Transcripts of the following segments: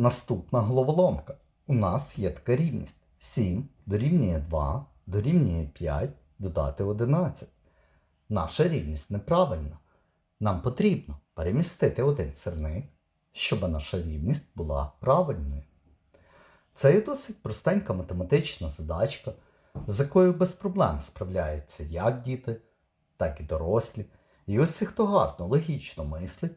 Наступна головоломка. У нас є така рівність. 7 дорівнює 2, дорівнює 5, додати 11. Наша рівність неправильна. Нам потрібно перемістити один сирник, щоб наша рівність була правильною. Це є досить простенька математична задачка, з якою без проблем справляються як діти, так і дорослі. І ось хто гарно логічно мислить,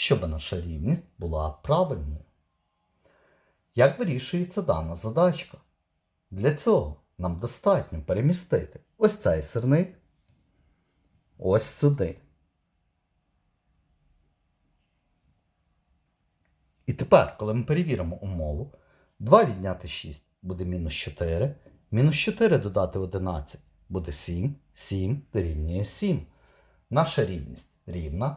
щоб наша рівність була правильною. Як вирішується дана задачка? Для цього нам достатньо перемістити ось цей сирник ось сюди. І тепер, коли ми перевіримо умову, 2 відняти 6 буде мінус 4, мінус 4 додати 11 буде 7, 7 дорівнює 7. Наша рівність рівна,